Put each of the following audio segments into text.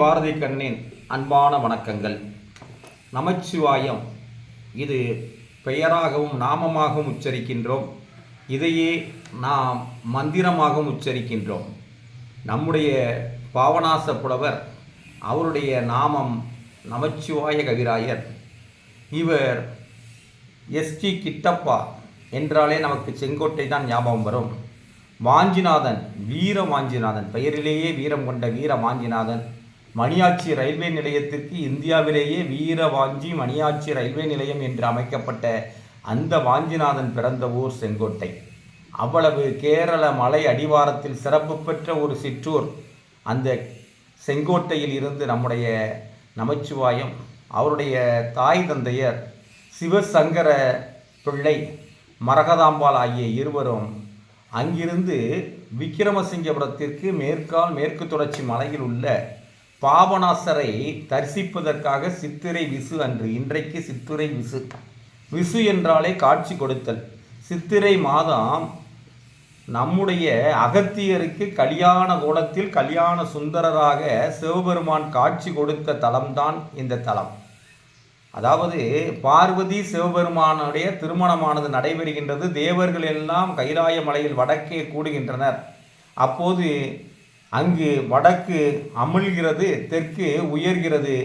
பாரதி கண்ணின் அன்பான வணக்கங்கள். நமச்சிவாயம். இது பெயராகவும் நாமமாகவும் உச்சரிக்கின்றோம். இதையே நாம் மந்திரமாகவும் உச்சரிக்கின்றோம். நம்முடைய பாவனாச புலவர் அவருடைய நாமம் நமச்சிவாய கவிராயர். இவர் எஸ்டி கிட்டப்பா என்றாலே நமக்கு செங்கோட்டை தான் ஞாபகம் வரும். வாஞ்சிநாதன் வீர வாஞ்சிநாதன் பெயரிலேயே வீரம் கொண்ட வீர வாஞ்சிநாதன். மணியாச்சி ரயில்வே நிலையத்திற்கு இந்தியாவிலேயே வீர வாஞ்சி மணியாச்சி ரயில்வே நிலையம் என்று அமைக்கப்பட்ட அந்த வாஞ்சிநாதன் பிறந்த ஊர் செங்கோட்டை. அவ்வளவு கேரள மலை அடிவாரத்தில் சிறப்பு பெற்ற ஒரு சிற்றூர். அந்த செங்கோட்டையில் இருந்து நம்முடைய நமச்சிவாயம் அவருடைய தாய் தந்தையர் சிவசங்கர பிள்ளை மரகதாம்பாள் ஆகிய இருவரும் அங்கிருந்து விக்கிரமசிங்கபுரத்திற்கு மேற்கால் மேற்கு தொடர்ச்சி மலையில் உள்ள பாபநாசரை தரிசிப்பதற்காக சித்திரை விசு அன்று இன்றைக்கு சித்திரை விசு. விசு என்றாலே காட்சி கொடுத்தல். சித்திரை மாதம் நம்முடைய அகத்தியருக்கு கல்யாண கோலத்தில் கல்யாண சுந்தரராக சிவபெருமான் காட்சி கொடுத்த தலம்தான் இந்த தலம். அதாவது பார்வதி சிவபெருமானுடைய திருமணமானது நடைபெறுகின்றது. தேவர்கள் எல்லாம் கைலாய மலையில் வடக்கே கூடுகின்றனர். அப்போது அங்கு வடக்கு அமிழ்கிறது தெற்கு உயர்கிறது.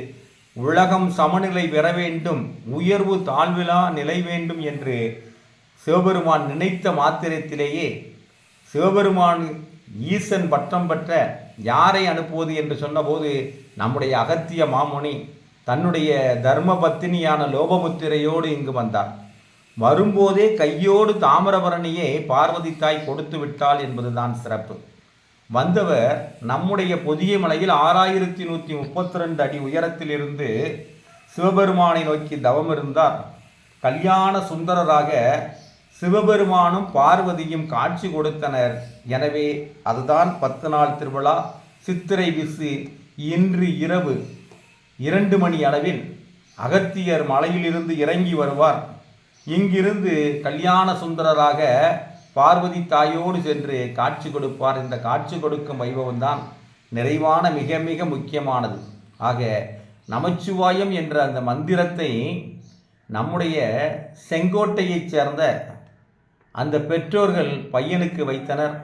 உலகம் சமநிலை பெற வேண்டும் உயர்வு தாழ்விலா நிலை வேண்டும் என்று சிவபெருமான் நினைத்த மாத்திரத்திலேயே சிவபெருமான் ஈசன் பட்டம் பெற்ற யாரை அனுப்புவது என்று சொன்னபோது நம்முடைய அகத்திய மாமுனி தன்னுடைய தர்ம பத்தினியான லோபமுத்திரையோடு இங்கு வந்தார். வரும்போதே கையோடு தாமிரபரணியை பார்வதி தாய் கொடுத்து விட்டாள் என்பதுதான் சிறப்பு. வந்தவர் நம்முடைய பொதிய மலையில் ஆறாயிரத்தி நூற்றி முப்பத்தி ரெண்டு அடி உயரத்திலிருந்து சிவபெருமானை நோக்கி தவம் இருந்தார். கல்யாண சுந்தரராக சிவபெருமானும் பார்வதியும் காட்சி கொடுத்தனர். எனவே அதுதான் பத்து நாள் திருவிழா. சித்திரை விசு இன்று இரவு இரண்டு மணி அளவில் அகத்தியர் மலையிலிருந்து இறங்கி வருவார். இங்கிருந்து கல்யாண சுந்தரராக பார்வதி தாயோடு சென்று காட்சி கொடுப்பார் இந்த காட்சி கொடுக்கும் வைபவம் தான் நிறைவான மிக மிக முக்கியமானது. ஆக நமச்சிவாயம் என்ற அந்த மந்திரத்தை நம்முடைய செங்கோட்டையைச் சேர்ந்த அந்த பெற்றோர்கள் பையனுக்கு வைத்தனர்.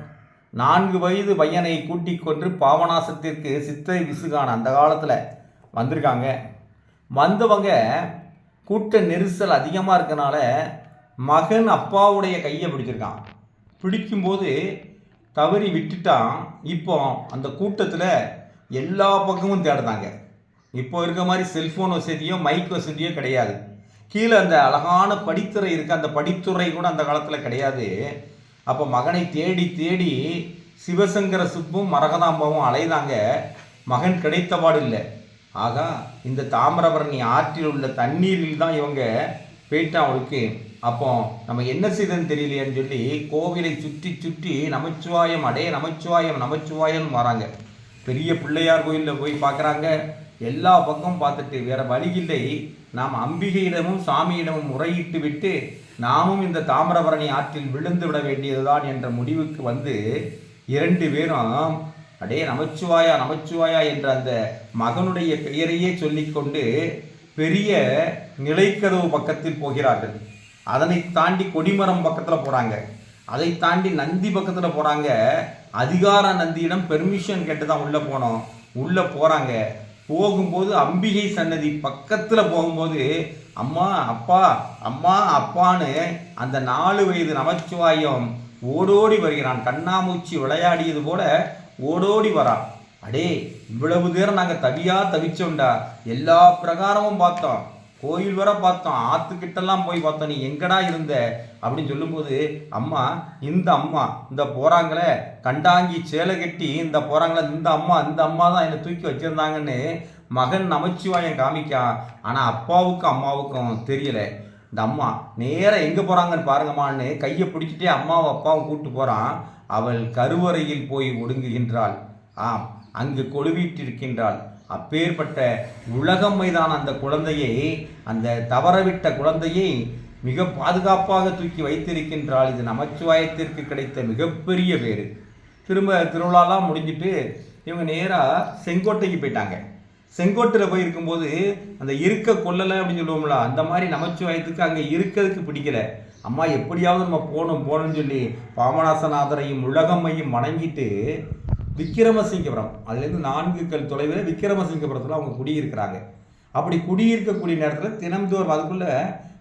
நான்கு வயது பையனை கூட்டிக் கொண்டு பாவனாசத்திற்கு சித்திரை விசுகான அந்த காலத்தில் வந்திருக்காங்க. வந்தவங்க கூட்ட நெரிசல் அதிகமாக இருக்கனால மகன் அப்பாவுடைய கையை பிடிச்சிருக்கான். பிடிக்கும்போது தவறி விட்டுட்டான் இப்போ அந்த கூட்டத்தில் எல்லா பக்கமும் தேடுனாங்க. இப்போ இருக்க மாதிரி செல்ஃபோன் வசதியோ மைக் வசதியோ கிடையாது. கீழே அந்த அழகான படித்துறை இருக்குது அந்த படித்துறை கூட அந்த காலத்தில் கிடையாது. அப்போ மகனை தேடி தேடி சிவசங்கர சுப்பும் மரகதாம்பாவும் அலைதாங்க. மகன் கிடைத்தபாடு இல்லை. ஆகா இந்த தாமிரபரணி ஆற்றில் உள்ள தண்ணீரில் தான் இவங்க போயிட்டு அவளுக்கு அப்போ நம்ம என்ன செய்ததுன்னு தெரியலையேன்னு சொல்லி கோவிலை சுற்றி சுற்றி நமச்சிவாயம் அடே நமச்சிவாயம் நமச்சிவாயம்னு வராங்க. பெரிய பிள்ளையார் கோயிலில் போய் பார்க்குறாங்க. எல்லா பக்கமும் பார்த்துட்டு வேற வழி இல்லை. நாம் அம்பிகையிடமும் சாமியிடமும் முறையிட்டு விட்டு நாமும் இந்த தாமிரபரணி ஆற்றில் விழுந்து விட வேண்டியதுதான் என்ற முடிவுக்கு வந்து இரண்டு பேரும் அடே நமச்சிவாயா நமச்சிவாயா என்ற அந்த மகனுடைய பெயரையே சொல்லிக்கொண்டு பெரிய நிலைக்கதவு பக்கத்தில் போகிறார்கள். அதனை தாண்டி கொடிமரம் பக்கத்தில் போகிறாங்க அதை தாண்டி நந்தி பக்கத்தில் போகிறாங்க அதிகார நந்தியிடம் பெர்மிஷன் கேட்டு தான் உள்ளே போனோம். உள்ளே போகிறாங்க போகும்போது அம்பிகை சன்னதி பக்கத்தில் போகும்போது அம்மா அப்பா அம்மா அப்பான்னு அந்த நாலு வயது நமச்சிவாயம் ஓடோடி வருகிறான். கண்ணாமூச்சி விளையாடியது போல ஓடோடி வரான் அடே இவ்வளவு நேரம் நாங்கள் தவியாக தவிச்சோண்டா எல்லா பிரகாரமும் பார்த்தோம். கோயில் வர பார்த்தோம். ஆத்துக்கிட்டெல்லாம் போய் பார்த்தோம். நீ எங்கடா இருந்த? அப்படின்னு சொல்லும்போது அம்மா இந்த அம்மா இந்த போகிறாங்களே கண்டாங்கி சேலை கட்டி இந்த போகிறாங்களே இந்த அம்மா இந்த அம்மா தான் என்னை தூக்கி வச்சுருந்தாங்கன்னு மகன் நமச்சிவாயன் காமிக்கா. ஆனால் அப்பாவுக்கும் அம்மாவுக்கும் தெரியல. இந்த அம்மா நேராக எங்கே போகிறாங்கன்னு பாருங்கம்மான்னு கையை பிடிச்சிட்டே அம்மாவும் அப்பாவும் கூப்பிட்டு போகிறான் அவள் கருவறையில் போய் ஒடுங்குகின்றாள். ஆம் அங்கு கொழுவிட்டிருக்கின்றாள். அப்பேற்பட்ட உலகம் மீதான அந்த குழந்தையை அந்த தவறவிட்ட குழந்தையை மிக பாதுகாப்பாக தூக்கி வைத்திருக்கின்றாள். இது நமச்சிவாயத்திற்கு கிடைத்த மிகப்பெரிய பேர் திரும்ப திருவிழாலாம் முடிஞ்சிட்டு இவங்க நேராக செங்கோட்டைக்கு போயிட்டாங்க. செங்கோட்டில் போயிருக்கும்போது அந்த இருக்க கொல்லலை அப்படின்னு சொல்லுவோம்ல அந்த மாதிரி நமச்சிவாயத்துக்கு அங்கே இருக்கிறதுக்கு பிடிக்கல. அம்மா எப்படியாவது நம்ம போகணும் போகணும்னு சொல்லி பாமநாசநாதரையும் உலகம்மையும் வணங்கிட்டு விக்கிரமசிங்கபுரம். அதுலேருந்து நான்கு கல் தொலைவில் விக்கிரமசிங்கபுரத்தில் அவங்க குடியிருக்கிறாங்க. அப்படி குடியிருக்கக்கூடிய நேரத்தில் தினம்தோறும் அதுக்குள்ளே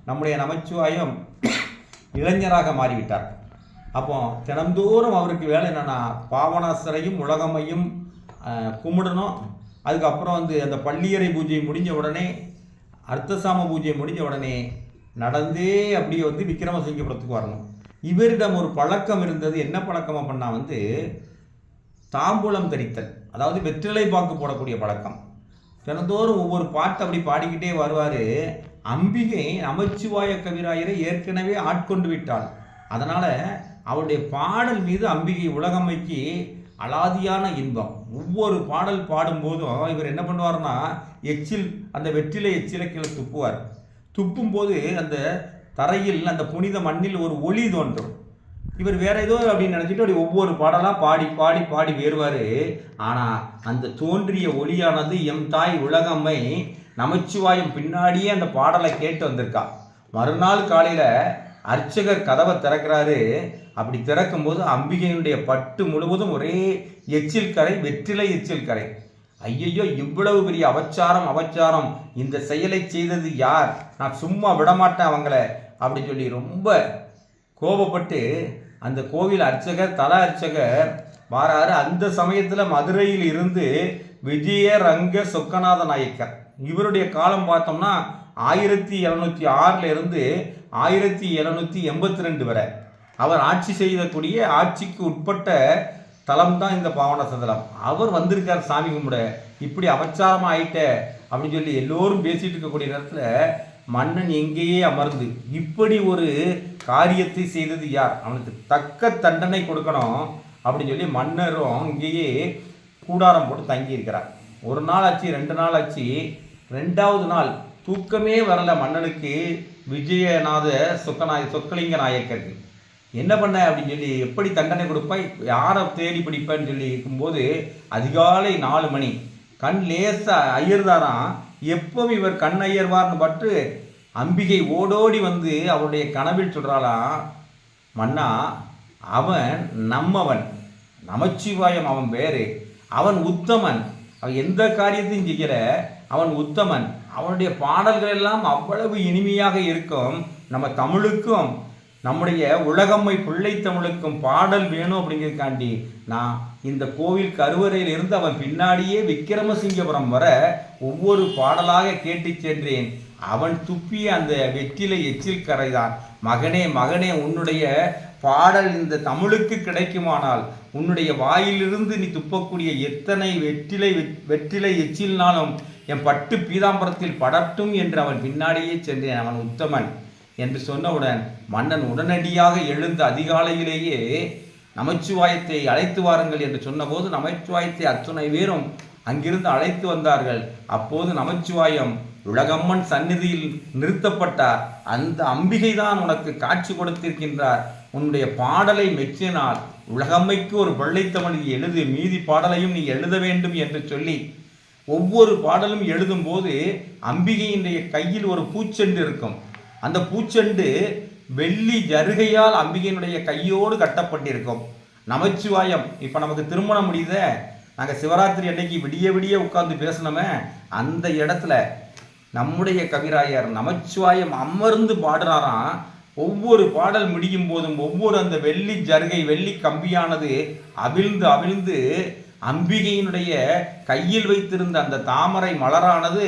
நம்முடைய நமச்சிவாயம் இளைஞராக மாறிவிட்டார். அப்போ தினந்தோறும் அவருக்கு வேலை என்னென்னா பாவனாசரையும் உலகமையும் கும்பிடணும். அதுக்கப்புறம் வந்து அந்த பள்ளியறை பூஜை முடிஞ்ச உடனே அர்த்தசாம பூஜை முடிஞ்ச உடனே நடந்தே அப்படியே வந்து விக்ரமசிங்கபுரத்துக்கு வரணும். இவரிடம் ஒரு பழக்கம் இருந்தது. என்ன பழக்கம் அப்படின்னா வந்து தாம்பூலம் தரித்தல் அதாவது வெற்றிலை பாக்கு போடக்கூடிய பழக்கம். தினந்தோறும் ஒவ்வொரு பாட்டு அப்படி பாடிக்கிட்டே வருவார். அம்பிகை நமச்சிவாய கவிராயரை ஏற்கனவே ஆட்கொண்டு விட்டாள். அதனால் அவருடைய பாடல் மீது அம்பிகை உலகமைக்கு அலாதியான இன்பம். ஒவ்வொரு பாடல் பாடும்போதும் இவர் என்ன பண்ணுவார்னா எச்சில் அந்த வெற்றிலை எச்சிலை கீழே துப்புவார். துப்பும்போது அந்த தரையில் அந்த புனித மண்ணில் ஒரு ஒளி தோன்றும். இவர் வேற ஏதோ அப்படின்னு நினச்சிட்டு அப்படி ஒவ்வொரு பாடலாக பாடி பாடி பாடி வேறுவார். ஆனால் அந்த தோன்றிய ஒளியானது எம் தாய் உலகம்மை நமச்சிவாயம் பின்னாடியே அந்த பாடலை கேட்டு வந்திருக்கா. மறுநாள் காலையில் அர்ச்சகர் கதவை திறக்கிறாரு. அப்படி திறக்கும்போது அம்பிகையினுடைய பட்டு முழுவதும் ஒரே எச்சில் கரை வெற்றிலை எச்சில் கரை. ஐயையோ இவ்வளவு பெரிய அவச்சாரம் அவச்சாரம் இந்த செயலை செய்தது யார்? நான் சும்மா விடமாட்டேன் அவங்கள. அப்படின்னு சொல்லி ரொம்ப கோபப்பட்டு அந்த கோவில் அர்ச்சகர் தல அர்ச்சகர் வாராரு. அந்த சமயத்தில் மதுரையில் இருந்து விஜய ரங்க சொக்கநாத நாயக்கர். இவருடைய காலம் பார்த்தோம்னா ஆயிரத்தி எழுநூற்றி ஆறில் இருந்து ஆயிரத்தி எழுநூற்றி எண்பத்தி ரெண்டு வரை. அவர் ஆட்சி செய்யக்கூடிய ஆட்சிக்கு உட்பட்ட தலம் தான் இந்த பாவன சதலம். அவர் வந்திருக்கார் சாமி கும்பிட. இப்படி அபச்சாரமாக ஆயிட்ட அப்படின்னு சொல்லி எல்லோரும் பேசிகிட்டு இருக்கக்கூடிய நேரத்தில் மன்னன் எங்கேயே அமர்ந்து இப்படி ஒரு காரியத்தை செய்தது யார்? அவனுக்கு தக்க தண்டனை கொடுக்கணும் அப்படின்னு சொல்லி மன்னரும் இங்கேயே கூடாரம் போட்டு தங்கியிருக்கிறார். ஒரு நாள் ஆச்சு ரெண்டு நாள் ஆச்சு. ரெண்டாவது நாள் தூக்கமே வரல மன்னனுக்கு விஜயநாத சொக்கநாய சொக்கலிங்க நாயக்கருக்கு. என்ன பண்ண அப்படின்னு சொல்லி எப்படி தண்டனை கொடுப்பாய்? யாரை தேடி பிடிப்பேன்னு சொல்லி இருக்கும்போது அதிகாலை நாலு மணி. கண் லேசாக ஐயர்தாராம் எப்பவும் இவர் கண்ணையர்வார்னு பட்டு அம்பிகை ஓடோடி வந்து அவருடைய கனவில் சொல்கிறாளாம் மன்னா அவன் நம்மவன். நமச்சிவாயம் அவன் பேர் அவன் உத்தமன். அவன் எந்த காரியத்தையும் செய்கிற அவன் உத்தமன். அவனுடைய பாடல்கள் எல்லாம் அவ்வளவு இனிமையாக இருக்கும். நம்ம தமிழுக்கும் நம்முடைய உலகம்மை பிள்ளை தமிழுக்கும் பாடல் வேணும் அப்படிங்கிறதுக்காண்டி நான் இந்த கோவில் கருவறையில் இருந்து அவன் பின்னாடியே விக்கிரமசிங்கபுரம் வர ஒவ்வொரு பாடலாக கேட்டுச் சென்றேன். அவன் துப்பிய அந்த வெற்றிலை எச்சில் கரைதான். மகனே மகனே உன்னுடைய பாடல் இந்த தமிழுக்கு கிடைக்குமானால் உன்னுடைய வாயிலிருந்து நீ துப்பக்கூடிய எத்தனை வெற்றிலை வெற்றிலை எச்சில்னாலும் என் பட்டு பீதாம்பரத்தில் படட்டும் என்று அவன் பின்னாடியே சென்றேன். அவன் உத்தமன். என்று சொன்னவுடன் மன்னன் உடனடியாக எழுந்த அதிகாலையிலேயே நமச்சிவாயத்தை அழைத்து வாருங்கள் என்று சொன்னபோது நமச்சிவாயத்தை அத்துணை பேரும் அங்கிருந்து அழைத்து வந்தார்கள். அப்போது நமச்சிவாயம் உலகம்மன் சந்நிதியில் நிறுத்தப்பட்டார். அந்த அம்பிகை தான் உனக்கு காட்சி கொடுத்திருக்கின்றார். உன்னுடைய பாடலை மெச்சினால் உலகம்மைக்கு ஒரு பிள்ளைத்தமிழ் நீ எழுது மீதி பாடலையும் நீ எழுத வேண்டும் என்று சொல்லி ஒவ்வொரு பாடலும் எழுதும்போது அம்பிகையினுடைய கையில் ஒரு பூச்செண்டு இருக்கும். அந்த பூச்செண்டு வெள்ளி ஜருகையால் அம்பிகையினுடைய கையோடு கட்டப்பட்டிருக்கும். நமச்சிவாயம். இப்போ நமக்கு திருமணம் முடியுதே. நாங்கள் சிவராத்திரி அன்னைக்கு விடிய விடிய உட்கார்ந்து பேசினோமே அந்த இடத்துல நம்முடைய கவிராயர் நமச்சிவாயம் அமர்ந்து பாடுறாராம். ஒவ்வொரு பாடல் முடியும் போதும் ஒவ்வொரு அந்த வெள்ளி ஜருகை வெள்ளி கம்பியானது அவிழ்ந்து அவிழ்ந்து அம்பிகையினுடைய கையில் வைத்திருந்த அந்த தாமரை மலரானது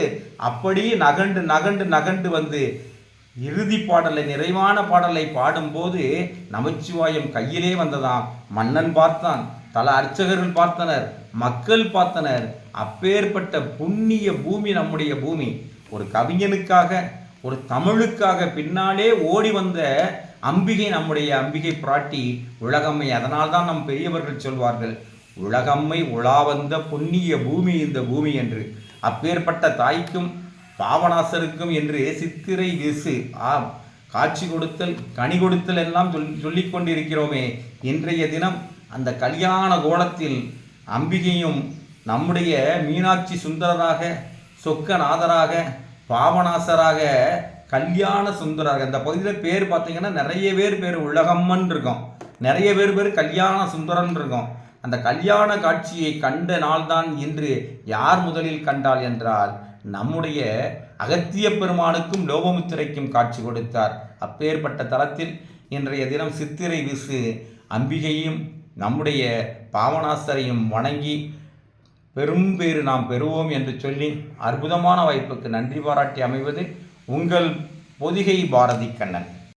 அப்படியே நகண்டு நகண்டு நகண்டு வந்து இறுதி பாடலை நிறைவான பாடலை பாடும்போது நமச்சிவாயம் கையிலே வந்ததாம். மன்னன் பார்த்தான் பல அர்ச்சகர்கள் பார்த்தனர் மக்கள் பார்த்தனர். அப்பேற்பட்ட புண்ணிய பூமி நம்முடைய பூமி. ஒரு கவிஞனுக்காக ஒரு தமிழுக்காக பின்னாலே ஓடி வந்த அம்பிகை நம்முடைய அம்பிகை பிராட்டி உலகம்மை அதனால்தான் நம் பெரியவர்கள் சொல்வார்கள் உலகம்மை உலா வந்த புண்ணிய பூமி இந்த பூமி என்று. அப்பேற்பட்ட தாய்க்கும் பாவநாசருக்கும் என்று சித்திரை வீசு ஆம் காட்சி கொடுத்தல் கனி கொடுத்தல் எல்லாம் சொல் சொல்லிக் கொண்டிருக்கிறோமே. இன்றைய தினம் அந்த கல்யாண கோலத்தில் அம்பிகையும் நம்முடைய மீனாட்சி சுந்தரராக சொக்கநாதராக பாவநாசராக கல்யாண சுந்தரராக இந்த பகுதியில் பேர் பார்த்தீங்கன்னா நிறைய பேர் பேர் உலகம்மன் இருக்கும். நிறைய பேர் பேர் கல்யாண சுந்தரன் இருக்கும். அந்த கல்யாண காட்சியை கண்ட நாள்தான் இன்று யார் முதலில் கண்டாள் என்றால் நம்முடைய அகத்திய பெருமானுக்கும் லோபமுத்திரைக்கும் காட்சி கொடுத்தார். அப்பேற்பட்ட தலத்தில் இன்றைய தினம் சித்திரை விசு அம்பிகையும் நம்முடைய பாவனாசரையும் வணங்கி பெரும் பேறு நாம் பெறுவோம் என்று சொல்லி அற்புதமான வாய்ப்புக்கு நன்றி பாராட்டி அமைவது உங்கள் பொதிகை பாரதி கண்ணன்.